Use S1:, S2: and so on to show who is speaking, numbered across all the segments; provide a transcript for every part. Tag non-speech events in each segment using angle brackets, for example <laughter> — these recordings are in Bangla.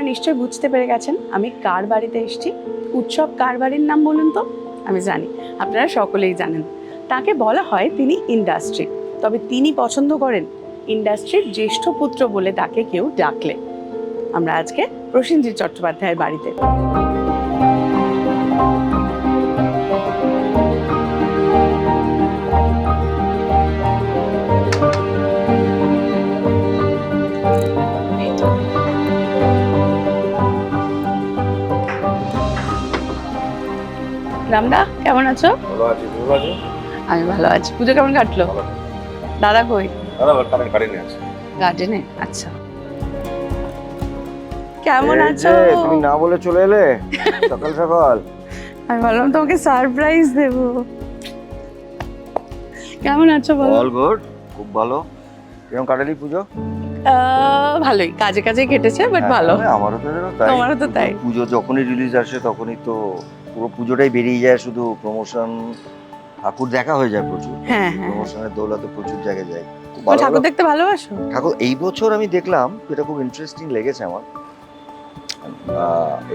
S1: আপনারা নিশ্চয়ই বুঝতে পেরে গেছেন আমি কার বাড়িতে এসেছি। উৎসব কার বাড়ির নাম বলুন তো? আমি জানি, আপনারা সকলেই জানেন। তাকে বলা হয় তিনি ইন্ডাস্ট্রি। তবে তিনি পছন্দ করেন ইন্ডাস্ট্রির জ্যেষ্ঠ পুত্র বলে তাকে কেউ ডাকলে। আমরা আজকে প্রসেনজিৎ চট্টোপাধ্যায়ের বাড়িতে। রামদা কেমন আছো?
S2: ভালো আছি তুমি ভালো
S1: আমি ভালো আছি। পুজো কেমন কাটলো। দাদা কই? গার্ডেনে আচ্ছা। কেমন আছো?
S2: তুমি না বলে চলে এলে? সকাল সকাল।
S1: আমি ভাবলাম তোমাকে সারপ্রাইজ দেব। কেমন আছো বলো?
S2: অল গুড খুব ভালো। এরকম কাটালি পুজো?
S1: ভালোই। কাজে কাজে কেটেছে বাট
S2: হ্যাঁ,
S1: ভালো।
S2: আমারও তো তাই।
S1: তোমারও তো তাই।
S2: পুজো যখনই রিলিজ আসে তখনই তো পুরো পুজোটাই বেরিয়ে যায় শুধু প্রমোশন ঠাকুর দেখা হয়ে যায় প্রচুর।
S1: হ্যাঁ হ্যাঁ।
S2: প্রমোশনের দৌলতে প্রচুর জায়গায় যায়।
S1: ঠাকুর দেখতে ভালোবাসো?
S2: ঠাকুর এই বছর আমি দেখলাম এটা খুব ইন্টারেস্টিং লেগেছে আমার।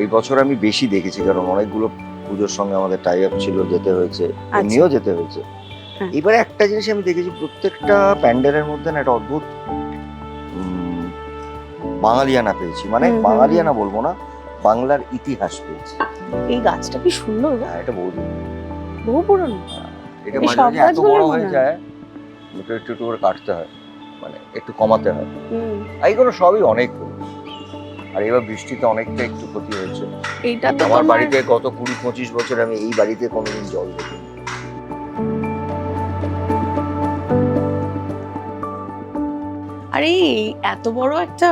S2: এই বছর আমি বেশি দেখেছি কারণ অনেকগুলো পুজোর সঙ্গে আমাদের টাই আপ ছিল যেতে হয়েছে এমনিও যেতে হয়েছে।
S1: হ্যাঁ।
S2: এবারে একটা জিনিস আমি দেখেছি প্রত্যেকটা প্যান্ডেলের মধ্যে না একটা অদ্ভুত বাঙালিয়ানা পেয়েছি। মানে বাঙালিয়ানা বলব না বাংলার ইতিহাস পেয়েছি।
S1: এই গাছটা কি সুন্দর গো।
S2: হ্যাঁ, এটা বহু
S1: বহু পুরনো।
S2: এটা মাঝে মাঝে এত বড় হয়ে যায় একটু একটু করে কাটতে হয় মানে একটু কমাতে হয়।
S1: হুম,
S2: এইগুলো সবই অনেক আর এবার বৃষ্টিতে অনেকটা একটু ক্ষতি হয়েছে।
S1: এইটা তো
S2: আমার বাড়িতে গত কুড়ি পঁচিশ বছর আমি এই বাড়িতে কোনোদিন জল দেখি
S1: আরে এত বড় একটা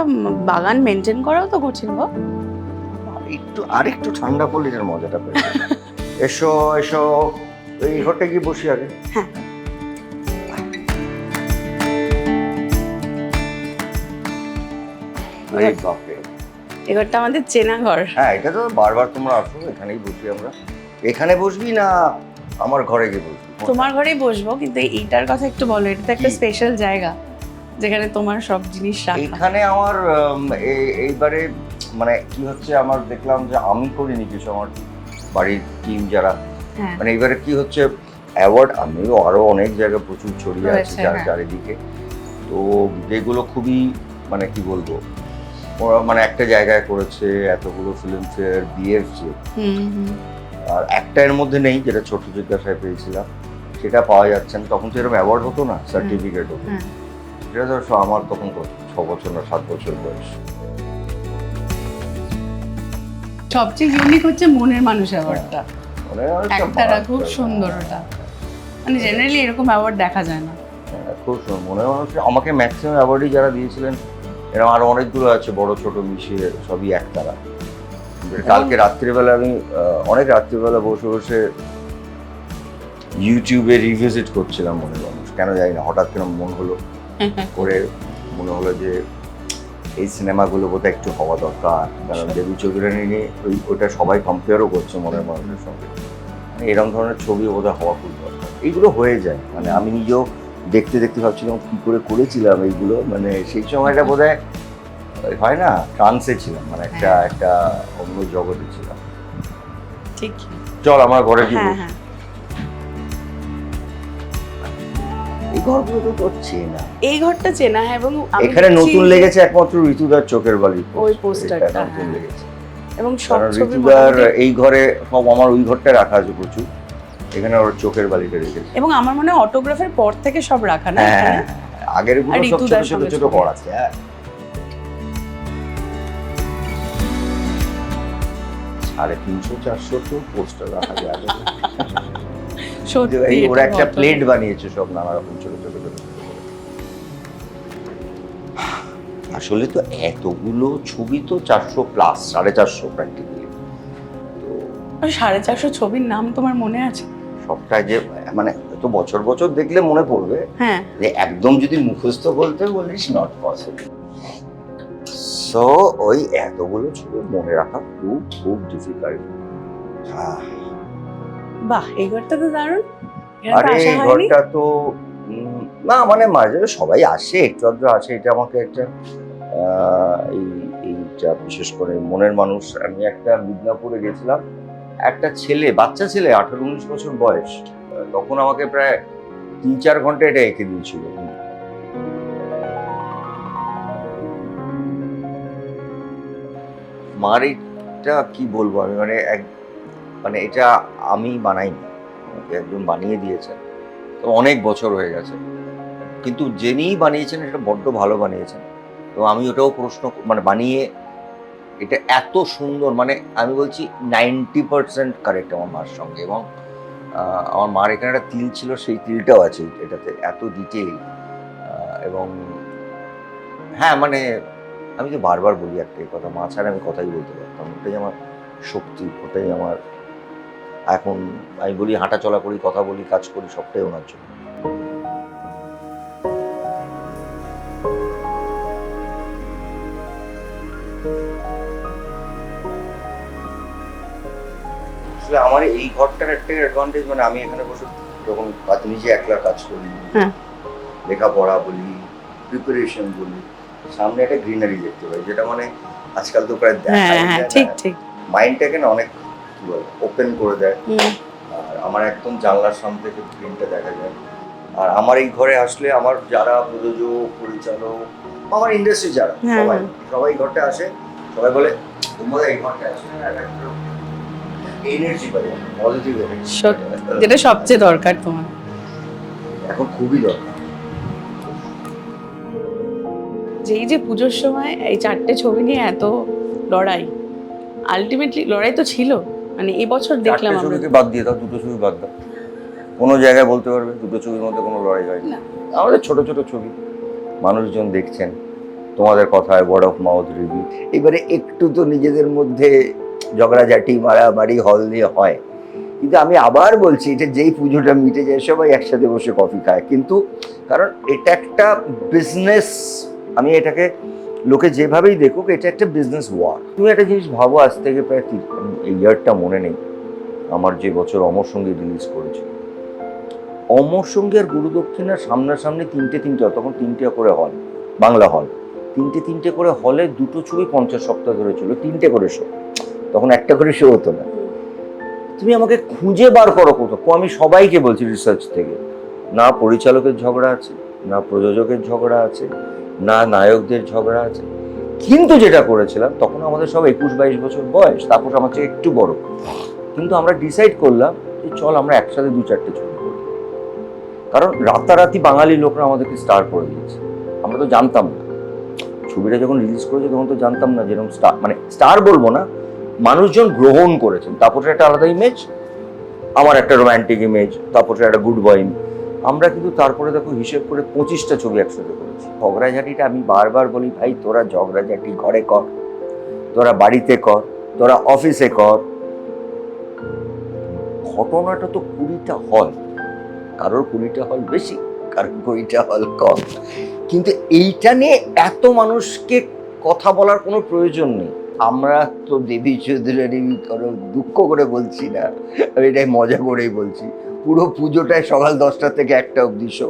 S1: বাগান মেনটেন করাও তো কঠিন গো।
S2: একটু আর একটু ঠান্ডা পড়লে এটার মজাটা পেয়ে <laughs> এসো এসো এই ঘরটা গিয়ে বসি আগে।
S1: হ্যাঁ। এবারটা আমাদের চেনা ঘর।
S2: হ্যাঁ এটা তো বারবার তোমরা আসো এখানেই বসি আমরা। এখানে বসবি না আমার ঘরে গিয়ে বসবি?
S1: তোমার ঘরেই বসবো কিন্তু এইটার কথা একটু বলো এটা তো একটা স্পেশাল জায়গা যেখানে তোমার সব জিনিস রাখা।
S2: এখানে আমার এইবারে মানে কি হচ্ছে আমার দেখলাম যে আমি করিনি কিছু আমার বাড়ির টিম যারা।
S1: হ্যাঁ।
S2: মানে এবারে কি হচ্ছে অ্যাওয়ার্ড আমিও আরও অনেক জায়গায় প্রচুর ছড়িয়ে আছে চার-
S1: হ্যাঁ।
S2: চারিদিকে। তো যেগুলো খুবই মানে কি বলব ওরা মানে একটা জায়গায় করেছে এতগুলো ফিল্ম ফেয়ার বিএফসি
S1: হুম হুম।
S2: আর একটা এর মধ্যে নেই যেটা ছোট জিজ্ঞাসায় পেয়েছিলাম। সেটা পাওয়া যাচ্ছে না। তখন তো এরকম অ্যাওয়ার্ড হতো না সার্টিফিকেট হতো।
S1: হ্যাঁ।
S2: সেটা তো আমার তখন ছ বছর না সাত বছর বয়স।
S1: সবচেয়ে ইউনিক হচ্ছে মনের মানুষ অ্যাওয়ার্ডটা একতারা খুব সুন্দর ওটা। মানে জেনারেলি এরকম অ্যাওয়ার্ড দেখা যায় না।
S2: হ্যাঁ, খুব সুন্দর। মনে হচ্ছে আমাকে ম্যাক্সিমাম অ্যাওয়ার্ডই যারা দিয়েছিলেন এরকম আরও অনেকগুলো আছে বড় ছোট মিশিয়ে সবই একতারা কালকে রাত্রিবেলা আমি অনেক রাত্রিবেলা বসে বসে ইউটিউবে রিভিজিট করছিলাম মনে মানুষ। কেন জানি না হঠাৎ কেন মন হলো। <laughs> করে মনে হলো যে এই সিনেমাগুলো বোধহয় একটু হওয়া দরকার। কারণ দেবী চৌধুরানী নিয়ে ওই ওটা সবাই কম্পেয়ারও করছে মনের মানুষের সঙ্গে। মানে এরকম ধরনের ছবি বোধহয় হওয়া খুব দরকার। এইগুলো হয়ে যায়। মানে আমি নিজেও দেখতে দেখতে ভাবছিলাম কী করে করেছিলাম এইগুলো। মানে সেই সময়টা বোধহয় ওই হয় না? ট্রান্সে ছিলাম। মানে একটা
S1: হ্যাঁ।
S2: একটা অন্য জগতে ছিলাম।
S1: ঠিক
S2: চল আমার ঘরে কি এই করছি না।
S1: এই ঘরটা চেনা হ্যাঁ এবং
S2: এখানে নতুন লেগেছে একমাত্র ঋতুদার চোখের বালি
S1: ওই পোস্টারটা,
S2: নতুন
S1: হ্যাঁ।
S2: লেগেছে।
S1: এবং সব ছবি
S2: ঋতুদার এই ঘরে সব আমার ওই ঘরটা রাখা আছে প্রচুর। এখানে ওর চোখের বালিটা রেখেছে।
S1: এবং আমার মনে হয় অটোগ্রাফের পর থেকে সব রাখা না
S2: হ্যাঁ।
S1: আগেরগুলো
S2: সব ছোট ছোট ছোট ঘর আছে হ্যাঁ। সাড়ে তিনশো চারশো তো পোস্টার রাখা যায়।
S1: সত্যি
S2: ওরা একটা প্লেট বানিয়েছে সব নানা রকম ছোট ছোট আসলে তো এতগুলো ছবি তো চারশো প্লাস সাড়ে চারশো প্র্যাকটিক্যালি তো
S1: সাড়ে চারশো ছবির নাম তোমার মনে আছে?
S2: সবটাই যে মানে তো বছর বছর দেখলে মনে পড়বে।
S1: হ্যাঁ।
S2: যে একদম যদি মুখস্থ বলতে বলিস নট পসিবল সো ওই এতগুলো ছবি মনে রাখা খুব খুব ডিফিকাল্ট
S1: বাহ এই ঘরটা তো দারুণ।
S2: আরে এই ঘরটা তো না মানে মাঝে সবাই আসে একটু আধটু আসে। এটা আমাকে একটা এই এই চাপ বিশেষ করে মনের মানুষ আমি একটা মিদনাপুরে গেছিলাম। একটা ছেলে বাচ্চা ছেলে আঠারো উনিশ বছর বয়স তখন আমাকে প্রায় তিন চার ঘণ্টা এটা এঁকে দিয়েছিল। মার এটা কি বলব আমি? মানে এক মানে এটা আমি বানাইনি একজন বানিয়ে দিয়েছেন। তো অনেক বছর হয়ে গেছে। কিন্তু যিনিই বানিয়েছেন, এটা বড্ড ভালো বানিয়েছেন। তো আমি ওটাও প্রশ্ন মানে বানিয়ে এটা এত সুন্দর মানে আমি বলছি নাইনটি পার্সেন্ট কারেক্ট আমার মার সঙ্গে এবং আমার মার এখানে একটা তিল ছিল, সেই তিলটাও আছে এটাতে, এত ডিটেল এবং হ্যাঁ মানে আমি তো বারবার বলি একটাই কথা মা ছাড়া আমি কথাই বলতে পারতাম, ওটাই আমার শক্তি, ওটাই আমার এখন আমি বলি হাঁটা চলা করি কথা বলি কাজ করি সবটাই ওনার জন্য। আসলে আমার এই ঘরটার একটা অ্যাডভান্টেজ মানে আমি এখানে বসে যখন কাজ নিজে একলা কাজ করি
S1: হ্যাঁ।
S2: লেখাপড়া বলি প্রিপারেশন বলি সামনে একটা গ্রিনারি দেখতে পাই যেটা মানে আজকাল তো প্রায়
S1: হ্যাঁ হ্যাঁ ঠিক ঠিক।
S2: মাইন্ডটাকে না অনেক কি বলে ওপেন করে দেয়। আর আমার একদম জানলার সামনে থেকে গ্রিনটা দেখা যায়। আর আমার এই ঘরে আসলে আমার যারা প্রযোজক পরিচালক আমার ইন্ডাস্ট্রি যারা
S1: হ্যাঁ,
S2: সবাই
S1: হ্যাঁ।
S2: সবাই ঘরটা আসে। সবাই বলে তোমরা এই ঘরটা আসে এনার্জি পাই পজিটিভ এনার্জি
S1: যেটা সবচেয়ে দরকার তোমার।
S2: এখন খুবই দরকার।
S1: যেই যে পুজোর সময় এই চারটে ছবি নিয়ে এত লড়াই আলটিমেটলি লড়াই তো ছিল। মানে এবছর দেখলাম আমরা।
S2: ছবিকে বাদ দিয়ে দাও দুটো ছবি বাদ দাও। কোনো জায়গায় বলতে পারবে দুটো ছবির মধ্যে কোনো লড়াই হয়নি।
S1: না।
S2: আমাদের ছোট ছোট ছবি। মানুষজন দেখছেন তোমাদের কথায় ওয়ার্ড অফ মাউথ রিভিউ এবারে একটু তো নিজেদের মধ্যে ঝগড়াঝাটি মারামারি হল দিয়ে হয়। কিন্তু আমি আবার বলছি এটা যেই পুজোটা মিটে যায় সবাই একসাথে বসে কফি খায়। কিন্তু কারণ এটা একটা বিজনেস আমি এটাকে লোকে যেভাবেই দেখুক, এটা একটা বিজনেস ওয়ার তুমি একটা জিনিস ভাবো, আজ থেকে প্রায় এই ইয়ারটা মনে নেই, আমার যে বছর অমর সঙ্গী রিলিজ করেছে। অমর সঙ্গী আর গুরু দক্ষিণার সামনাসামনি তিনটে তিনটে, তখন তিনটে করে হল বাংলা হল তিনটে তিনটে করে হলে দুটো ছবি পঞ্চাশ সপ্তাহ ধরে ছিল তিনটে করে শো তখন একটা করে শো হতো না। তুমি আমাকে খুঁজে বার করো কোথাও। আমি সবাইকে বলছি রিসার্চ থেকে। না পরিচালকের ঝগড়া আছে, না প্রযোজকের ঝগড়া আছে না নায়কদের ঝগড়া আছে। কিন্তু যেটা করেছিলাম, তখন আমাদের সব একুশ বাইশ বছর বয়স, তারপর আমার চেয়ে একটু বড়। কিন্তু আমরা ডিসাইড করলাম যে চল আমরা একসাথে দু চারটে ছবি করি। কারণ রাতারাতি বাঙালি লোকরা আমাদেরকে স্টার করে দিয়েছে। আমরা তো জানতাম না। ছবিটা যখন রিলিজ করেছে, তখন তো জানতাম না যেরকম স্টার মানে স্টার বলব না, মানুষজন গ্রহণ করেছেন। তারপরে একটা আলাদা ইমেজ আমার একটা রোম্যান্টিক ইমেজ তারপরে একটা গুড বয় আমরা কিন্তু তারপরে দেখো হিসেব করে পঁচিশটা ছবি একসাথে করেছি। ঝগড়াঝাটিটা আমি বারবার বলি, ভাই, তোরা ঝগড়াঝাটি ঘরে কর, তোরা বাড়িতে কর, তোরা অফিসে কর। ঘটনাটা তো কুড়িটা হল। কারোর কুড়িটা হল বেশি, কারোর কুড়িটা হল কম। কিন্তু এইটা নিয়ে এত মানুষকে কথা বলার কোনো প্রয়োজন নেই। আমরা তো দেবী চৌধুরানী দুঃখ করে বলছি না, আমি এটাই মজা করেই বলছি। পুরো পুজোটায় সকাল দশটা থেকে একটা অবধি শো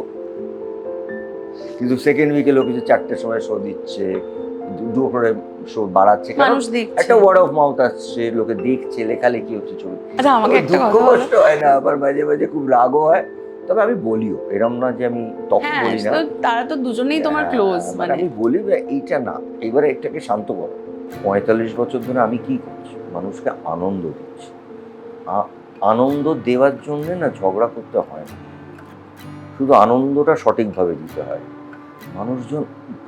S2: কিন্তু সেকেন্ড উইকে লোক যে চারটের সময় শো দিচ্ছে দুটো করে শো বাড়াচ্ছে। একটা ওয়ার্ড অফ মাউথ আসছে লোকে দেখছে লেখালেখি হচ্ছে ছবি।
S1: আচ্ছা
S2: দুঃখ কষ্ট হয় না আবার মাঝে মাঝে খুব রাগও হয়। তবে আমি বলিও এরম না যে আমি তখন
S1: হ্যাঁ
S2: বলি না।
S1: তো তারা তো দুজনেই তোমার
S2: হ্যাঁ,
S1: ক্লোজ মানে।
S2: আমি বলি এইটা না এবারে এটাকে শান্ত করো। পঁয়তাল্লিশ বছর ধরে আমি কি করছি? মানুষকে আনন্দ দিচ্ছি। আনন্দ দেওয়ার জন্য না ঝগড়া করতে হয় না। শুধু আনন্দটা সঠিকভাবে দিতে হয়। মানুষজন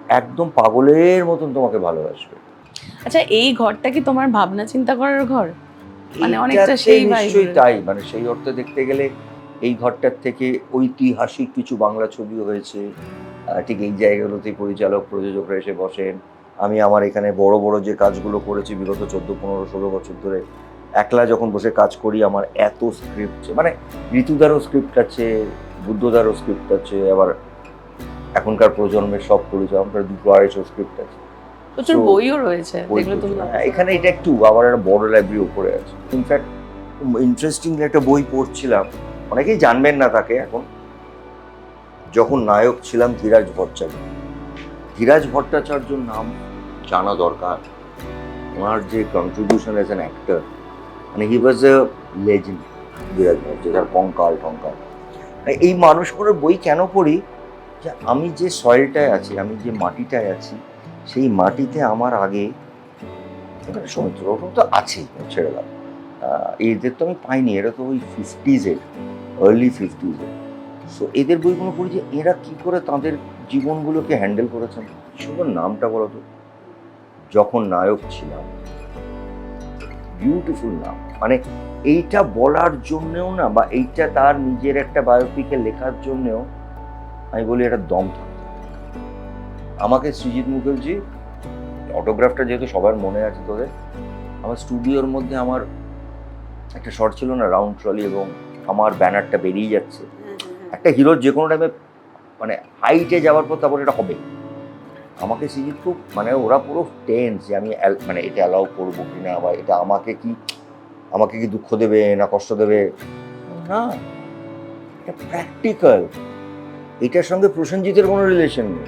S2: একদম পাগলের মতন তোমাকে ভালোবাসবে।
S1: আচ্ছা এই ঘরটা কি তোমার ভাবনা চিন্তা করার ঘর? মানে অনেকটা সেই
S2: নিশ্চয়ই তাই। মানে সেই অর্থে দেখতে গেলে এই ঘরটার থেকে ঐতিহাসিক কিছু বাংলা ছবিও হয়েছে। ঠিক এই জায়গাগুলোতে পরিচালক প্রযোজকরা এসে বসেন। আমি আমার এখানে বড় বড় যে কাজগুলো করেছি বিগত চোদ্দ পনেরো ষোলো বছর ধরে একলা যখন বসে কাজ করি আমার এত স্ক্রিপ্ট মানে ঋতুদারও স্ক্রিপ্ট আছে বুদ্ধদারও স্ক্রিপ্ট আছে আবার এখনকার প্রজন্মের সব পরিচালক প্রায় দুটো আড়াইশো স্ক্রিপ্ট আছে।
S1: প্রচুর বইও রয়েছে।
S2: হ্যাঁ, এখানে এটা একটু আবার একটা বড় লাইব্রেরি উপরে আছে। ইনফ্যাক্ট ইন্টারেস্টিং একটা বই পড়ছিলাম অনেকেই জানবেন না তাকে এখন। যখন নায়ক ছিলাম ধীরাজ ভট্টাচার্য। ধীরাজ ভট্টাচার্যর নাম জানা দরকার। ওনার যে কন্ট্রিবিউশন এজ অ্যান অ্যাক্টর মানে হি ওয়াজ এ লেজেন্ড বিরাজ তার কঙ্কাল টঙ্কাল। মানে এই মানুষগুলোর বই কেন পড়ি? যে আমি যে সয়েলটায় আছি, আমি যে মাটিটায় আছি, সেই মাটিতে আমার আগে এখানে সমুদ্র ওটা তো আছেই ছেড়ে দাও। এদের তো আমি পাইনি, এরা তো ওই ফিফটিজের আর্লি ফিফটিজের সো এদের বইগুলো পড়ি যে এরা কি করে তাদের জীবনগুলোকে হ্যান্ডেল করেছেন সুন্দর নামটা বলো তো? যখন নায়ক ছিলাম বিউটিফুল নাম। মানে এইটা বলার জন্যেও না বা এইটা তার নিজের একটা বায়োপিকে লেখার জন্যেও আমি বলি এটা দম থাকতে আমাকে সৃজিৎ মুখার্জি অটোগ্রাফটা যেহেতু সবার মনে আছে তোদের আমার স্টুডিওর মধ্যে আমার একটা শর্ট ছিল না রাউন্ড ট্রলি এবং আমার ব্যানারটা বেরিয়ে যাচ্ছে। একটা হিরোর যে কোনো টাইমে মানে হাইটে যাওয়ার পর তারপর এটা হবে আমাকে সিজিৎ খুব মানে ওরা পুরো টেন্স যে আমি মানে এটা অ্যালাউ করব কি না বা এটা আমাকে কি আমাকে কি দুঃখ দেবে না কষ্ট দেবে? না এটা প্র্যাকটিক্যাল এটার সঙ্গে প্রসেনজিতের কোনো রিলেশন নেই।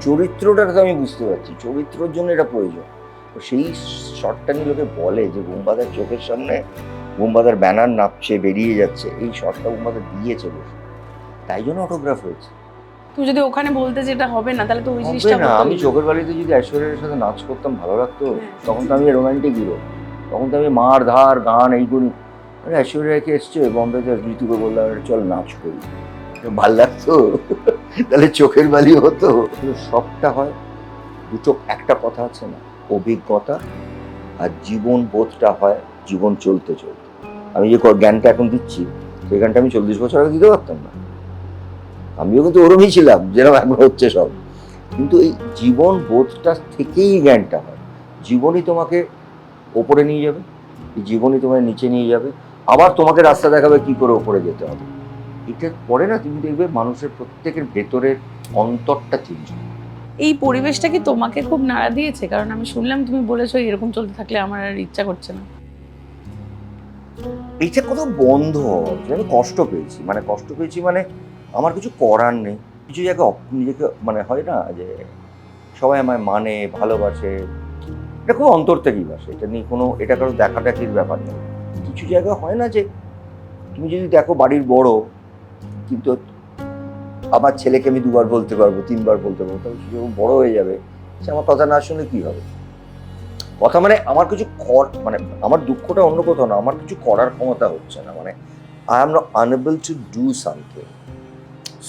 S2: চরিত্রটা তো আমি বুঝতে পারছি চরিত্রর জন্য এটা প্রয়োজন। তো সেই শটটা নিয়ে লোকে বলে যে বুম্বাদার চোখের সামনে বুম্বাদার ব্যানার নাপছে বেরিয়ে যাচ্ছে এই শটটা বুম্বাদার দিয়েছে বসে। তাই জন্য অটোগ্রাফ হয়েছে।
S1: তুমি যদি ওখানে বলতে যেটা হবে না তাহলে তো ওই জিনিসটা
S2: না আমি চোখের বালিতে যদি ঐশ্বর্যের সাথে নাচ করতাম ভালো লাগতো
S1: হ্যাঁ।
S2: তখন তো আমি রোমান্টিক হিরো তখন তো আমি মার ধার, গান এই করি আরে ঐশ্বর্য রেখে এসছে? বম্বেতে ঋতুকে বললাম "আরে চল নাচ করি। ভালো লাগতো। তাহলে চোখের বালি হতো। সবটা হয়, দুটো, একটা কথা আছে না, অভিজ্ঞতা আর জীবন বোধটা হয় জীবন চলতে চলতে। আমি যে জ্ঞানটা এখন দিচ্ছি, সেই জ্ঞানটা আমি চল্লিশ বছর আগে দিতে পারতাম না। আমিও কিন্তু ওরমই ছিলাম যেরকম এখন হচ্ছে সব। কিন্তু এই জীবন বোধটা থেকেই জ্ঞানটা হয়। জীবনই তোমাকে ওপরে নিয়ে যাবে জীবনই তোমায় নিচে নিয়ে যাবে। আবার তোমাকে রাস্তা দেখাবে কি করে ওপরে যেতে হবে। এটার পরে না তুমি দেখবে মানুষের প্রত্যেকের ভেতরের অন্তরটা চেঞ্জ
S1: এই পরিবেশটা কি তোমাকে খুব নাড়া দিয়েছে? কারণ আমি শুনলাম তুমি বলেছ এরকম চলতে থাকলে আমার আর ইচ্ছা করছে না।
S2: এইটা কত বন্ধ আমি কষ্ট পেয়েছি। মানে কষ্ট পেয়েছি মানে আমার কিছু করার নেই। কিছু জায়গায় নিজেকে মানে হয় না যে সবাই আমায় মানে ভালোবাসে। এটা খুব অন্তর থেকেই বাসে এটা নিয়ে কোনো, এটা কারও দেখাটাকির ব্যাপার নেই। কিছু জায়গা হয় না যে, তুমি যদি দেখো বাড়ির বড়, কিন্তু আমার ছেলেকে আমি দুবার বলতে পারব, তিনবার বলতে পারব তবে সে যখন বড় হয়ে যাবে, সে আমার কথা না শুনলে কী হবে? কথা মানে আমার কিছু কর মানে আমার দুঃখটা অন্য কোথাও না, আমার কিছু করার ক্ষমতা হচ্ছে না। মানে I am not unable to do something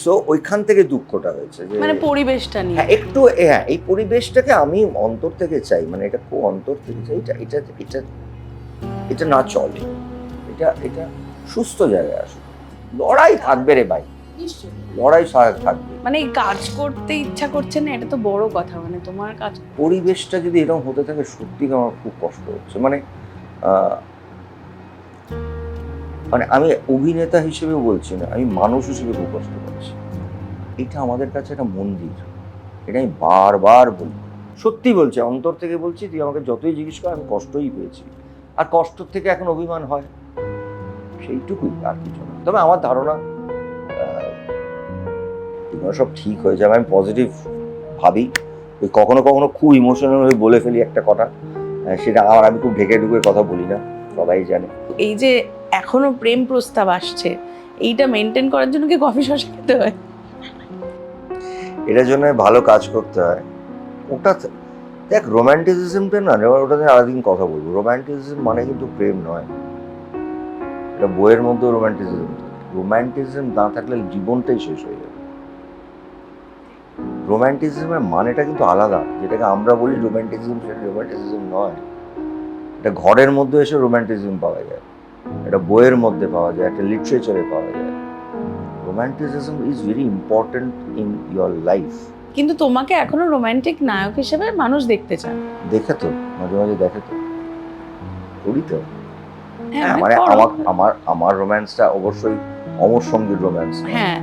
S2: so ওইখান থেকে দুঃখটা হয়েছে যে
S1: মানে পরিবেশটা নিয়ে।
S2: হ্যাঁ একটু হ্যাঁ এই পরিবেশটাকে আমি অন্তর থেকে চাই মানে এটা খুব অন্তর থেকে চাই এটা এটা এটা এটা না চলে। এটা এটা সুস্থ জায়গায় আসুক। লড়াই থাকবে রে ভাই। লড়াই থাকবে।
S1: মানে এই কাজ করতে ইচ্ছা করছে না এটা তো বড় কথা মানে তোমার কাজ
S2: পরিবেশটা যদি এরকম হতে থাকে সত্যি আমার খুব কষ্ট হচ্ছে। মানে আহ, মানে আমি অভিনেতা হিসেবে বলছি না, আমি মানুষ হিসেবে কষ্ট পাচ্ছি। এটা আমাদের কাছে একটা মন্দির। এটা আমি বারবার বলি। সত্যি বলছি, অন্তর থেকে বলছি, তুই আমাকে যতই জিজ্ঞেস কর, আমি কষ্টই পেয়েছি। আর কষ্ট থেকে এখন অভিমান হয়। সেইটুকুই আর কিছু না। তবে আমার ধারণা এগুলো সব ঠিক হয়ে যাবে। আমি পজিটিভ ভাবি। ওই কখনো কখনো খুব ইমোশনাল হয়ে বলে ফেলি একটা কথা। সেটা আমার আমি খুব ঢেকে ঢুকে কথা বলি না। সবাই জানে।
S1: এই যে এখনও প্রেম প্রস্তাব আসছে। এইটা মেনটেন করার জন্য কি কফি শসা খেতে হয়?
S2: এটার জন্য ভালো কাজ করতে হয়। ওটা দেখ রোম্যান্টিসিজমটা না ওটা নিয়ে আরেকদিন কথা বলব। রোম্যান্টিসিজম মানে কিন্তু প্রেম নয়। এটা বইয়ের মধ্যেও রোম্যান্টিসিজম রোম্যান্টিসিজম না থাকলে জীবনটাই শেষ হয়ে যাবে। রোম্যান্টিসিজমের মানেটা কিন্তু আলাদা। যেটাকে আমরা বলি রোম্যান্টিসিজম সেটা রোম্যান্টিসিজম নয়। এটা ঘরের মধ্যে এসে রোম্যান্টিসিজম পাওয়া যায়। এটা বইয়ের মধ্যে পাওয়া যায় একটা লিটারেচারে পাওয়া যায়। Romanticism is very important in your life
S1: কিন্তু তোমাকে এখনও রোমান্টিক নায়ক হিসেবে মানুষ দেখতে চায়।
S2: দেখে তো মাঝে মাঝে দেখে তো। করি তো।
S1: হ্যাঁ
S2: হ্যাঁ,
S1: মানে
S2: মানে আমার আমার আমার রোম্যান্সটা অবশ্যই অমর সঙ্গীর রোম্যান্স
S1: হ্যাঁ।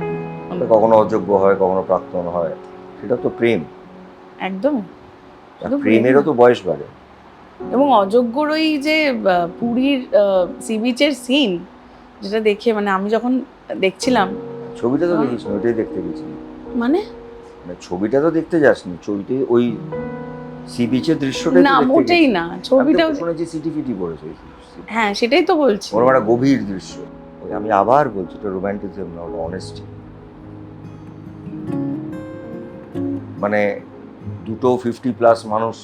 S2: কখনো অযোগ্য হয় কখনো প্রাক্তন হয় সেটা তো প্রেম।
S1: একদম
S2: প্রেমেরও তো বয়স বাড়ে।
S1: এবং অযোগ্যর ওই যে পুরীর সি বিচের সিন যেটা দেখে মানে আমি যখন দেখছিলাম
S2: ছবিটা তো
S1: হ্যাঁ।
S2: দেখিস ওইটাই দেখতে গেছি
S1: মানে?
S2: ছবিটা তো দেখতে যাসনি ছবিতে ওই সি বিচের দৃশ্যটাই তো
S1: না মোটেই না ছবিটাও
S2: শুনেছি সিটি ফিটি পড়েছে
S1: হ্যাঁ সেটাই তো বলছি।
S2: ওরকম একটা গভীর দৃশ্য। ওই আমি আবার বলছি এটা রোম্যান্টিজম না ওটা অনেস্টি মানে দুটো ফিফটি প্লাস মানুষ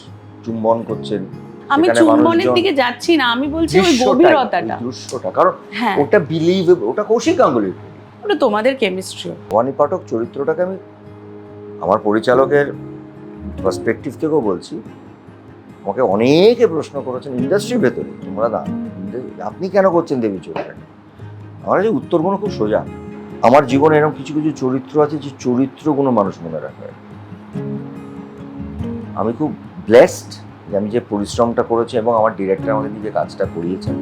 S2: চুম্বন করছেন।
S1: আমি চুম্বনের দিকে যাচ্ছি না আমি বলছি ওই গভীরতাটা।
S2: দৃশ্যটা কারণ
S1: হ্যাঁ।
S2: ওটা বিলিভ ওটা কৌশিক গাঙ্গুলির
S1: ওটা তোমাদের কেমিস্ট্রি
S2: ভবানী পাঠক চরিত্রটাকে আমি আমার পরিচালকের পার্সপেক্টিভ থেকেও বলছি আমাকে অনেকে প্রশ্ন করেছেন ইন্ডাস্ট্রির ভেতরে তোমরা না আপনি কেন করছেন দেবী চরিত্রটা? আমার যে উত্তরগুলো খুব সোজা। আমার জীবনে এরকম কিছু কিছু চরিত্র আছে যে চরিত্রগুলো মানুষ মনে রাখে। আমি খুব ব্লেসড যে আমি যে পরিশ্রমটা করেছি এবং আমার ডিরেক্টর আমাকে দিয়ে যে কাজটা করিয়েছেন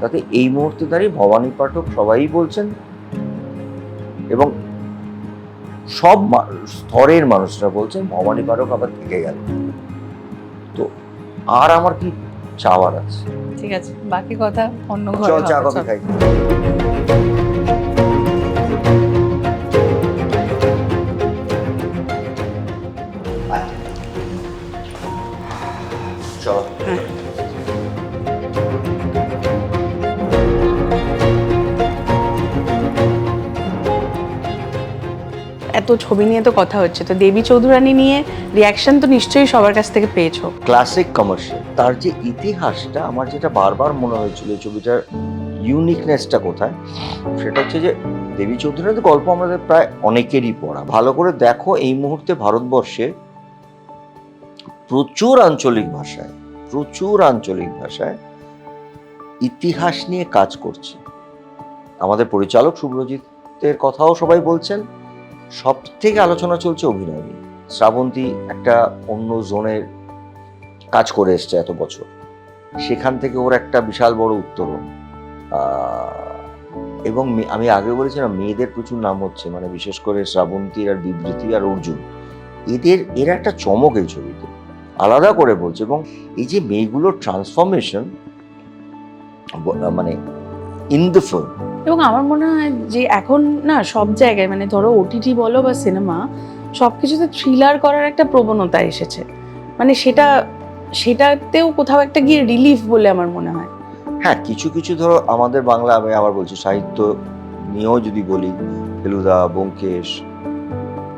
S2: তাতে এই মুহূর্তে দাঁড়িয়ে ভবানী পাঠক সবাই বলছেন এবং সব স্তরের মানুষরা বলছেন ভবানী পাঠক আবার থেকে গেল। তো আর আমার কি চাওয়ার আছে?
S1: ঠিক আছে বাকি কথা অন্য ঘরে
S2: চল চা কফি খাই।
S1: এত ছবি নিয়ে তো কথা হচ্ছে। তো দেবী চৌধুরানী নিয়ে রিয়াকশন তো নিশ্চয়ই সবার কাছ থেকে পেয়েছ।
S2: ক্লাসিক কমার্শিয়াল তার যে ইতিহাসটা, আমার যেটা বারবার মনে হয়েছিল এই ছবিটার ইউনিকনেসটা কোথায়, সেটা হচ্ছে যে দেবী চৌধুরীর গল্প আমাদের প্রায় অনেকেরই পড়া। ভালো করে দেখো এই মুহূর্তে ভারতবর্ষে প্রচুর আঞ্চলিক ভাষায়, প্রচুর আঞ্চলিক ভাষায় ইতিহাস নিয়ে কাজ করছে। আমাদের পরিচালক শুভ্রজিতের কথাও সবাই বলছেন সব থেকে আলোচনা চলছে অভিনয় নিয়ে। শ্রাবন্তী একটা অন্য জোনের কাজ করে এসছে এত বছর। সেখান থেকে ওর একটা বিশাল বড় উত্তরণ। এবং আমি আগে বলেছিলাম, মেয়েদের প্রচুর নাম হচ্ছে। মানে বিশেষ করে শ্রাবন্তী আর বিবৃতি আর অর্জুন। এদের, এরা একটা চমক এই ছবিতে। আলাদা করে বলছে। এবং এই যে মেয়েগুলোর ট্রান্সফরমেশন মানে ইন দ্য ফিল্ম
S1: এবং আমার মনে হয় যে এখন না সব জায়গায় মানে ধরো ওটিটি বলো বা সিনেমা সব কিছুতে থ্রিলার করার একটা প্রবণতা এসেছে। মানে সেটা, সেটাতেও কোথাও একটা গিয়ে রিলিফ বলে আমার মনে হয়।
S2: হ্যাঁ কিছু কিছু ধরো আমাদের বাংলা আমি আবার বলছি, সাহিত্য নিয়েও যদি বলি, ফেলুদা, ব্যোমকেশ,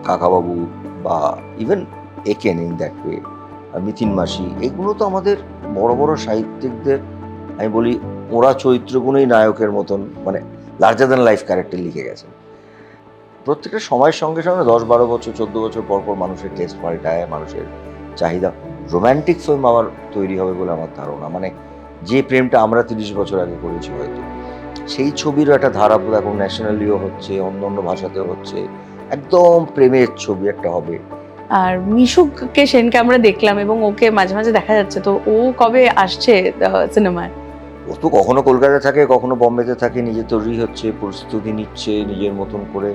S2: কাকাবাবু বা even Eken in that Mitin Mashi, এগুলো তো আমাদের বড় বড় সাহিত্যিকদের, আমি বলি ওরা চরিত্রগুণেই নায়কের মতন মানে লার্জার দ্যান লাইফ ক্যারেক্টার লিখে গেছে। প্রত্যেকটা সময়ের সঙ্গে সঙ্গে দশ বারো বছর, চোদ্দ বছর পর পর মানুষের টেস্ট পাল্টায়, মানুষের চাহিদা রোম্যান্টিক ফিল্ম আবার তৈরি হবে বলে আমার ধারণা। মানে যে প্রেমটা আমরা তিরিশ বছর আগে করেছি হয়তো। সেই ছবিরও একটা ধারা এখন ন্যাশনালিও হচ্ছে, অন্য অন্য ভাষাতেও হচ্ছে। একদম প্রেমের ছবি একটা হবে।
S1: আর মিশুককে, সেনকে আমরা দেখলাম এবং ওকে মাঝে মাঝে দেখা যাচ্ছে। তো ও কবে আসছে সিনেমায়
S2: ও তো কখনো কলকাতায় থাকে, কখনো বম্বেতে থাকে নিজে তৈরি হচ্ছে, প্রস্তুতি নিচ্ছে, নিজের মতন করে।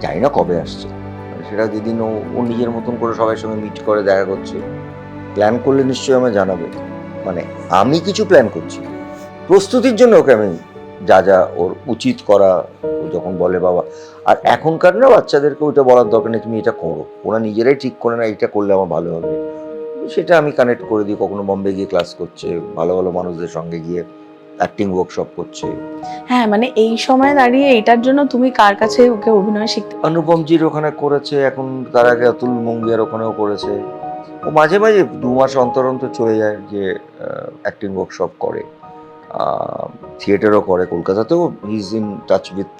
S2: জানি না কবে আসছে। মানে সেটা যেদিন ও ও নিজের মতন করে সবার সঙ্গে মিট করে, দেখা করছে। প্ল্যান করলে নিশ্চয়ই আমায় জানাবে। মানে আমি কিছু প্ল্যান করছি। প্রস্তুতির জন্য ওকে আমি যা যা ওর উচিত করা, ও যখন বলে বাবা। আর এখনকার না বাচ্চাদেরকে ওইটা বলার দরকার নেই, তুমি এটা করো। ওরা নিজেরাই ঠিক করে না এটা করলে আমার ভালো হবে। সেটা আমি কানেক্ট করে দিই কখনো বম্বে গিয়ে ক্লাস করছে ভালো ভালো মানুষদের সঙ্গে গিয়ে অ্যাক্টিং ওয়ার্কশপ করছে।
S1: হ্যাঁ মানে এই সময় দাঁড়িয়ে এটার জন্য তুমি কার কাছে ওকে অভিনয় শিখতে
S2: অনুপমজির ওখানে করেছে এখন তার আগে অতুল মঙ্গিয়ার ওখানেও করেছে। ও মাঝে মাঝে দু মাস অন্তর অন্তর চলে যায় যে অ্যাক্টিং ওয়ার্কশপ করে। থিয়েটারও করে কলকাতাতেও is in touch with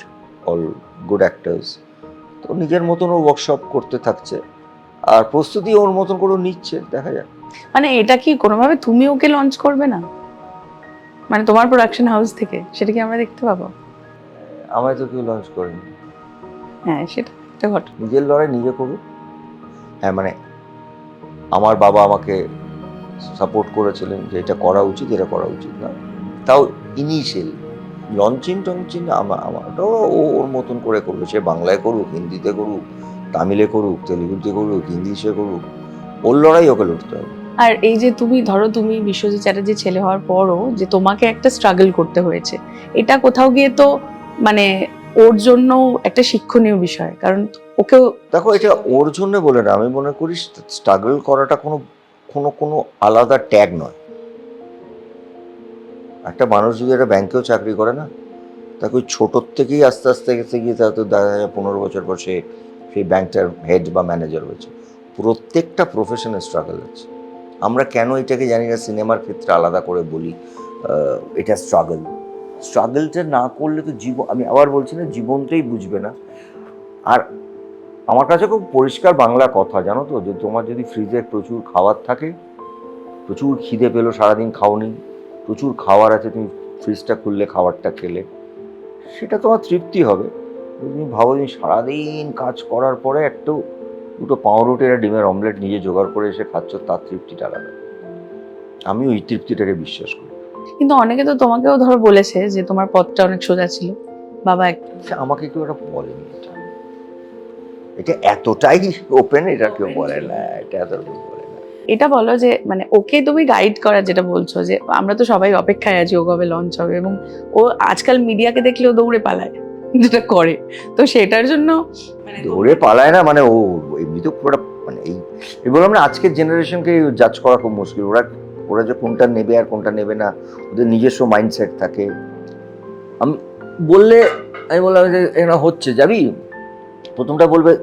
S2: all good actors তো নিজের মতন ও ওয়ার্কশপ করতে থাকছে। আর প্রস্তুতি ওর মতন করে নিচ্ছে দেখা যাক।
S1: মানে এটা কি কোনোভাবে তুমি ওকে লঞ্চ করবে না? মানে তোমার প্রোডাকশন হাউস থেকে সেটা কি আমরা দেখতে পাবো?
S2: আমায় তো কেউ লঞ্চ করেনি।
S1: হ্যাঁ সেটা একটা ঘটনা
S2: নিজের লড়াই নিজে করুক। হ্যাঁ মানে আমার বাবা আমাকে সাপোর্ট করেছিলেন যে এটা করা উচিত এটা করা উচিত না। তাও ইনিশিয়াল লঞ্চিং টঞ্চিং আমার আমারটাও ও ওর মতন করে করবে সে বাংলায় করুক হিন্দিতে করুক তামিলে করুক তেলেগুতে করুক ইংলিশে করুক ওর লড়াই ওকে লড়তে হবে।
S1: আর এই যে তুমি ধরো তুমি বিশ্বজিৎ চ্যাটার্জির ছেলে হওয়ার পরও যে তোমাকে একটা স্ট্রাগল করতে হয়েছে এটা কোথাও গিয়ে তো মানে ওর জন্য একটা শিক্ষণীয় বিষয় কারণ ওকেও
S2: দেখো এটা ওর জন্য বলে না আমি মনে করি স্ট্রাগল করাটা কোনো কোনো কোনো আলাদা ট্যাগ নয়। একটা মানুষ যদি একটা ব্যাংকেও চাকরি করে না তাকে ওই ছোটোর থেকেই আস্তে আস্তে গেছে গিয়ে তাতে দেখা যায় পনেরো বছর পর সে সেই ব্যাংকটার হেড বা ম্যানেজার হয়েছে প্রত্যেকটা প্রফেশনের স্ট্রাগল আছে আমরা কেন এটাকে জানি না, সিনেমার ক্ষেত্রে আলাদা করে বলি এটা স্ট্রাগল স্ট্রাগলটা না করলে তো জীবন, আমি আবার বলছি না জীবনটাই বুঝবে না। আর আমার কাছে খুব পরিষ্কার বাংলা কথা, জানো তো? যে তোমার যদি ফ্রিজে প্রচুর খাবার থাকে, প্রচুর খিদে পেল, সারাদিন খাওনি, প্রচুর খাবার আছে, তুমি ফ্রিজটা খুললে, খাবারটা খেলে, সেটা তোমার তৃপ্তি হবে। তুমি ভাবো তুমি সারাদিন কাজ করার পরে একটু দুটো পাউরুটি আর ডিমের অমলেট নিজে জোগাড় করে এসে খাচ্ছ তার তৃপ্তিটা আলাদা। আমি ওই তৃপ্তিটাকে বিশ্বাস করি।
S1: কিন্তু অনেকে তো তোমাকেও ধরো বলেছে যে তোমার পথটা অনেক সোজা ছিল। বাবা এক
S2: আমাকে কেউ এটা বলেনি এটা। এটা এতটাই ওপেন এটা কেউ বলে না এটা এত বলে না।
S1: এটা বলো যে মানে ওকে তুমি গাইড করার যেটা বলছো যে আমরা তো সবাই অপেক্ষায় আছি ও কবে লঞ্চ হবে এবং ও আজকাল মিডিয়াকে দেখলেও দৌড়ে পালায়। যেটা করে। তো সেটার জন্য মানে
S2: দৌড়ে পালায় না মানে ও এমনি তো পুরোটা মানে এই এই বললাম না আজকের জেনারেশনকে জাজ করা খুব মুশকিল। ওরা ওরা যে কোনটা নেবে আর কোনটা নেবে না ওদের নিজস্ব মাইন্ডসেট থাকে। আমি বললে আমি বললাম যে এরা হচ্ছে যাবি? প্রথমটা বলবে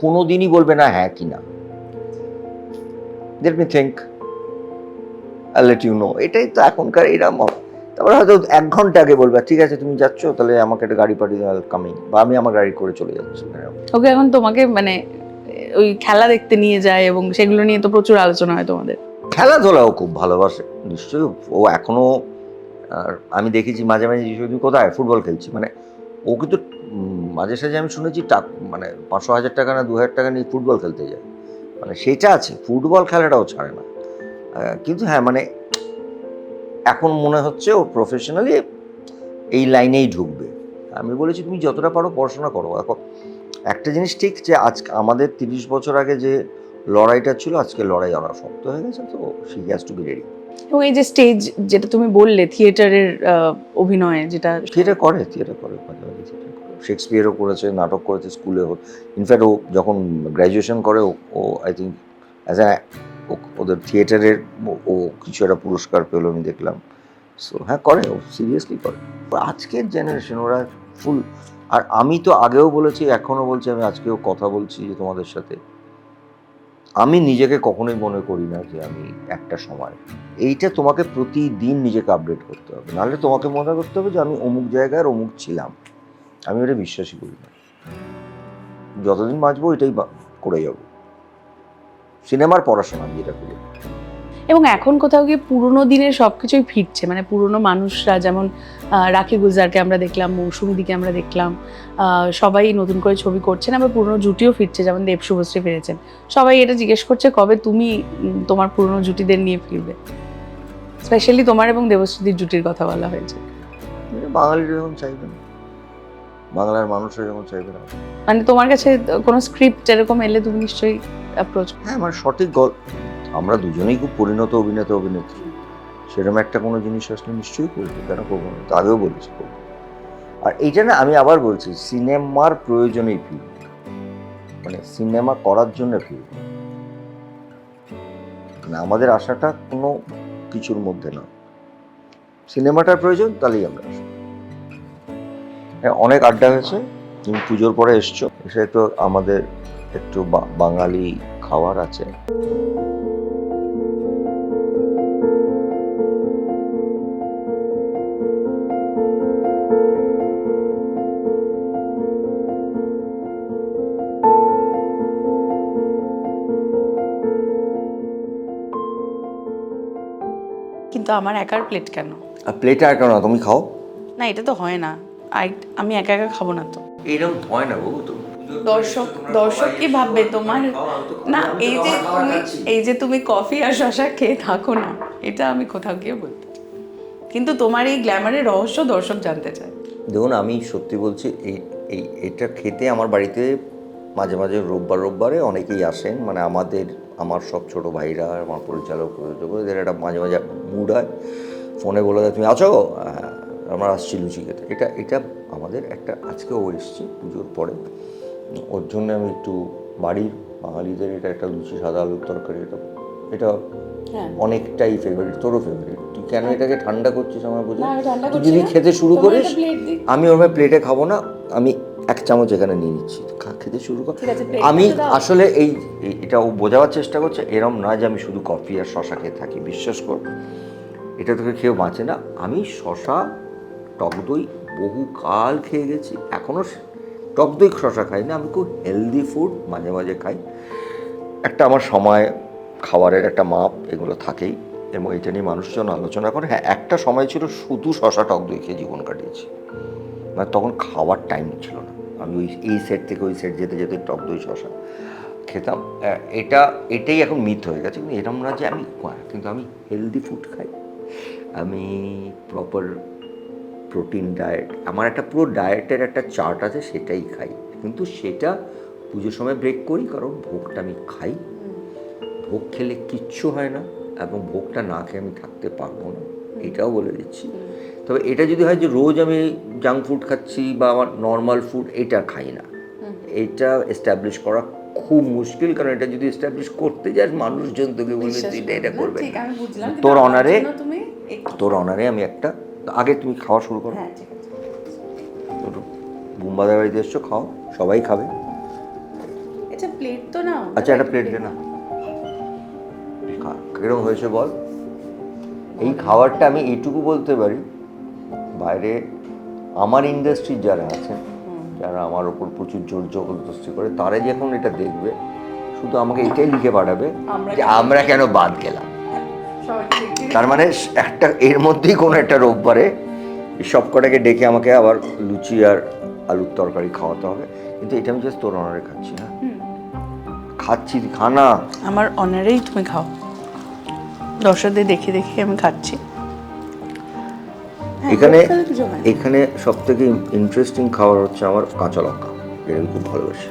S2: কোনো দিনই বলবে না হ্যাঁ কি না। Let me think I let you know এটাই তো এখনকার এরকম তারপরে হয়তো এক ঘণ্টা আগে বলবে ঠিক আছে তুমি যাচ্ছ তাহলে আমাকে একটা গাড়ি পাঠিয়ে দাও কামিং বা আমি আমার গাড়ি করে চলে যাচ্ছি।
S1: ওকে এখন তোমাকে মানে ওই খেলা দেখতে নিয়ে যায় এবং সেগুলো নিয়ে তো প্রচুর আলোচনা হয় তোমাদের।
S2: খেলাধুলাও খুব ভালোবাসে নিশ্চয়ই। ও এখনও আমি দেখেছি মাঝে মাঝে "তুমি কোথায় ফুটবল খেলছি। মানে ও কিন্তু মাঝে সাঝে আমি শুনেছি টাক মানে পাঁচশো হাজার টাকা না দু হাজার টাকা নিয়ে ফুটবল খেলতে যায়। মানে সেটা আছে ফুটবল খেলাটাও ছাড়ে না। কিন্তু হ্যাঁ মানে এখন মনে হচ্ছে ও প্রফেশনালি এই লাইনেই ঢুকবে। আমি বলেছি তুমি যতটা পারো পড়াশোনা করো। এখন একটা জিনিস ঠিক যে আজ আমাদের তিরিশ বছর আগে যে লড়াইটা ছিল আজকে লড়াই অনেক শক্ত হয়ে গেছে তো she has to be ready
S1: এবং এই যে স্টেজ যেটা তুমি বললে থিয়েটারের অভিনয় যেটা
S2: থিয়েটার করে থিয়েটার করে মাঝে করে। শেক্সপিয়ারও করেছে নাটক করেছে স্কুলে ইনফ্যাক্ট ও যখন গ্র্যাজুয়েশন করে ও- ও আই থিঙ্ক অ্যাজ অ্যা ওদের থিয়েটারের ও- কিছু একটা পুরস্কার পেল আমি দেখলাম। সো হ্যাঁ করে ও সিরিয়াসলি করে। আজকের জেনারেশন ওরা ফুল আর আমি তো আগেও বলেছি এখনও বলছি, আমি আজকেও কথা বলছি যে তোমাদের সাথে। আমি নিজেকে কখনোই মনে করি না যে আমি একটা সময়। এইটা তোমাকে প্রতিদিন নিজেকে আপডেট করতে হবে। নাহলে তোমাকে মনে করতে হবে যে আমি অমুক জায়গায় অমুক ছিলাম। আমি ওটা বিশ্বাসই করি না। যতদিন বাঁচবো, এটাই করে যাব। সিনেমার পড়াশোনা আমি যেটা করি।
S1: এবং এখন কোথাও গিয়ে পুরোনো দিনের সবকিছুই ফিরছে মানে পুরোনো মানুষরা যেমন রাখি গুলজারকে আমরা দেখলাম মৌসুমিদিকে আমরা দেখলাম সবাই নতুন করে ছবি করছেন আবার পুরোনো জুটিও ফিরছে যেমন দেব শুভশ্রী ফিরেছেন। সবাই এটা জিজ্ঞেস করছে কবে তুমি তোমার পুরোনো জুটিদের নিয়ে ফিরবে? স্পেশালি তোমার এবং দেবশ্রীদির জুটির কথা বলা হয়েছে।
S2: এটা বাঙালিরা যখন চাইবে না। বাংলার মানুষরা যখন চাইবে না।
S1: মানে তোমার কাছে কোনো স্ক্রিপ্ট এরকম এলে তুমি নিশ্চয়ই অ্যাপ্রোচ
S2: হ্যাঁ আমার সঠিক গল্প আমরা দুজনেই খুব পরিণত অভিনেতা অভিনেত্রী। সেরকম একটা কোনো জিনিস আসলে নিশ্চয়ই করব কেন করব না? আগেও বলেছি। করব আর এইটা না আমি আবার বলছি সিনেমার প্রয়োজনেই ফিরব মানে সিনেমা করার জন্য ফিরব মানে আমাদের আশাটা কোনো কিছুর মধ্যে না। সিনেমাটার প্রয়োজন তাহলেই আমরা আসব। হ্যাঁ অনেক আড্ডা হয়েছে। তুমি পুজোর পরে এসছো। এসে একটু আমাদের একটু বাঙালি খাবার আছে।
S1: কিন্তু আমার একার প্লেট কেন?
S2: আর প্লেটে আর কেন না, তুমি খাও।
S1: না এটা তো হয় না। আমি একা একা খাব না তো।
S2: এরকম হয় না বাবু তো।
S1: দর্শক দর্শক কি ভাববে? তোমার না এই যে তুমি এই যে তুমি কফি আর শশা খেয়ে থাকো না এটা আমি কোথাও গিয়ে বলতে কিন্তু তোমার এই গ্ল্যামারের রহস্য দর্শক জানতে চায়।
S2: দেখুন আমি সত্যি বলছি এই এই এটা খেতে আমার বাড়িতে মাঝে মাঝে রোববার রোববারে অনেকেই আসেন। মানে আমাদের আমার সব ছোট ভাইরা আমার পরিচালক প্রযোজক এদের একটা মাঝে মাঝে মুড হয়। ফোনে বলে দেয় তুমি আছো হ্যাঁ, আমরা আসছি লুচি খেতে এটা এটা আমাদের একটা আজকে ও এসছে পুজোর পরে। ওর জন্য আমি একটু বাড়ির বাঙালিদের এটা একটা লুচি সাদা আলুর তরকারি এটা এটা
S1: হ্যাঁ।
S2: অনেকটাই ফেভারিট তোরও ফেভারিট তুই কেন এটাকে ঠান্ডা করছিস আমার বুঝে? তুই যদি খেতে শুরু করিস। আমি ওভাবে প্লেটে খাব না আমি এক চামচ এখানে নিয়ে নিচ্ছি। খেতে শুরু কর। আমি আসলে এই এই- এটা ও বোঝাবার চেষ্টা করছে এরম না যে আমি শুধু কফি আর শশা খেয়ে থাকি বিশ্বাস কর। এটা তোকে খেয়েও বাঁচে না। আমি শশা টক দই বহু কাল খেয়ে গেছি। এখনও টক দই শশা খাই না, আমি খুব হেলদি ফুড মাঝে মাঝে খাই। একটা আমার সময়, খাবারের একটা মাপ এগুলো থাকেই এবং এটা নিয়ে মানুষজন আলোচনা করে। হ্যাঁ একটা সময় ছিল শুধু শশা টক দই খেয়ে জীবন কাটিয়েছি। মানে তখন খাওয়ার টাইম ছিল না। আমি ওই এই সেট থেকে ওই সেট যেতে যেতে টক দই শশা খেতাম। এটা এটাই এখন মিথ হয়ে গেছে। কিন্তু এরকম না যে আমি কিন্তু আমি হেলদি ফুড খাই। আমি প্রপার প্রোটিন ডায়েট আমার একটা পুরো ডায়েটের একটা চার্ট আছে সেটাই খাই। কিন্তু সেটা পুজোর সময় ব্রেক করি কারণ ভোগটা আমি খাই। ভোগ খেলে কিচ্ছু হয় না এবং ভোগটা না খেয়ে আমি থাকতে পারব না। এটাও বলে দিচ্ছি। তবে এটা যদি হয় যে রোজ আমি জাঙ্ক ফুড খাচ্ছি বা আমার নর্মাল ফুড এটা খাই না। এটা এস্টাবলিশ করা খুব মুশকিল কারণ এটা যদি এস্টাবলিশ করতে যাস মানুষজন তোকে বলবে তুই এটা
S1: করবে
S2: তোর অনারে তোর অনারে আমি একটা আগে তুমি খাওয়া শুরু করো।
S1: হ্যাঁ ঠিক আছে।
S2: বুম্বাদের বাড়িতে এসছো খাও। সবাই খাবে।
S1: আচ্ছা প্লেট তো নাও।
S2: আচ্ছা একটা প্লেট দে না। কীরকম হয়েছে বল? এই খাবারটা আমি এইটুকু বলতে পারি বাইরে আমার ইন্ডাস্ট্রির যারা আছেন যারা আমার ওপর প্রচুর জোর জবরদস্তি করে তারা যখন এটা দেখবে শুধু আমাকে এটাই লিখে পাঠাবে যে আমরা কেন বাদ গেলাম। তার মানে একটা এর মধ্যেই কোনো একটা রোববারে সব কটাকে ডেকে আমাকে আবার লুচি আর আলুর তরকারি খাওয়াতে হবে। কিন্তু এটা আমি জাস্ট তোর অনারে খাচ্ছি না। খাচ্ছি খানা
S1: আমার অনারেই তুমি খাও। দর্শকদের দেখে দেখে আমি খাচ্ছি। হ্যাঁ,
S2: এখানে। এখানে সব থেকে ইন্টারেস্টিং খাবার হচ্ছে আমার কাঁচা লঙ্কা। এটা আমি খুব ভালোবাসি।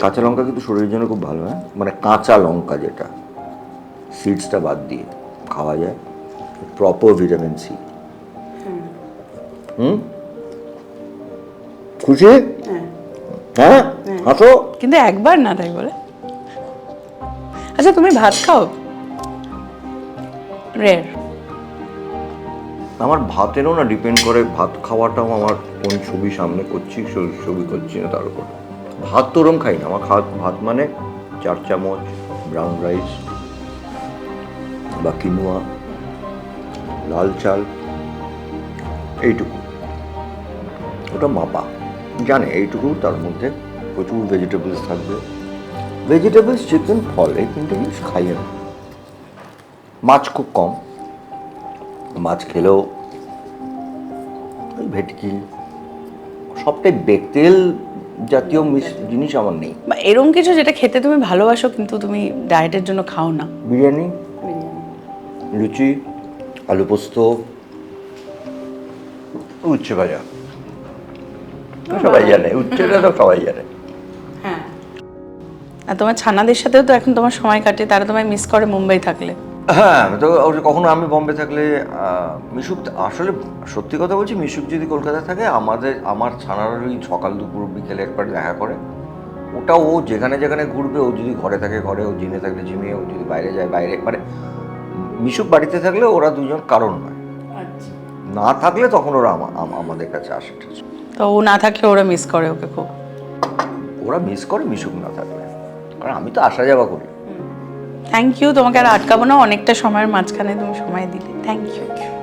S2: কাঁচা লঙ্কা কিন্তু শরীরের জন্য খুব ভালো হ্যাঁ? মানে কাঁচা লঙ্কা যেটা। সিডসটা বাদ দিয়ে খাওয়া যায়। প্রপার ভিটামিন সি হুম। খুশি?
S1: হ্যাঁ।
S2: হ্যাঁ? হাসো?
S1: কিন্তু একবার না তাই বলে। আচ্ছা তুমি ভাত খাও? রেয়ার
S2: আমার ভাতেরও না ডিপেন্ড করে ভাত খাওয়াটাও আমার কোন ছবি সামনে করছি ছবি করছি না তার উপর। ভাত তো ওরম খাই না। আমার ভাত মানে চার চামচ ব্রাউন রাইস বা কিনোয়া লাল চাল এইটুকু। ওটা মাপা। জানে এইটুকু তার মধ্যে প্রচুর ভেজিটেবলস থাকবে। ভেজিটেবলস চিকেন ফল এই তিনটে জিনিস খাইয়ে না মাছ খুব কম। মাছ খেলেও ভেটকি সবটাই বেতেল জাতীয় মিশ- জিনিস আমার নেই।
S1: বা এরকম কিছু যেটা খেতে তুমি ভালোবাসো কিন্তু তুমি ডায়েটের জন্য খাও না।
S2: বিরিয়ানি লুচি আলু পোস্ত উচ্ছে ভাজা সবাই জানে উচ্ছেটা তো সবাই জানে
S1: হ্যাঁ। আর তোমার ছানাদের সাথেও তো এখন তোমার সময় কাটে তারা তোমায় মিস করে মুম্বাই থাকলে।
S2: হ্যাঁ তো কখনো আমি বম্বে থাকলে মিশুক আসলে সত্যি কথা বলছি মিশুক যদি কলকাতায় থাকে আমাদের আমার ছানার ওই সকাল দুপুর বিকেলে একবার দেখা করে। ওটা ও যেখানে যেখানে ঘুরবে ও যদি ঘরে থাকে ঘরে ও জিমে থাকলে জিমে ও যদি বাইরে যায় বাইরে মানে মিশুক বাড়িতে থাকলে ওরা দুজন কারণ নয়। না থাকলে তখন ওরা আমা- আম- আমাদের কাছে আসে।
S1: তো ও না থাকলে ওরা মিস করে ওকে খুব।
S2: ওরা মিস করে মিশুক না থাকলে। কারণ আমি তো আসা যাওয়া করি।
S1: থ্যাংক ইউ তোমাকে আর আটকাবো না অনেকটা সময়ের মাঝখানে তুমি সময় দিলে। Thank you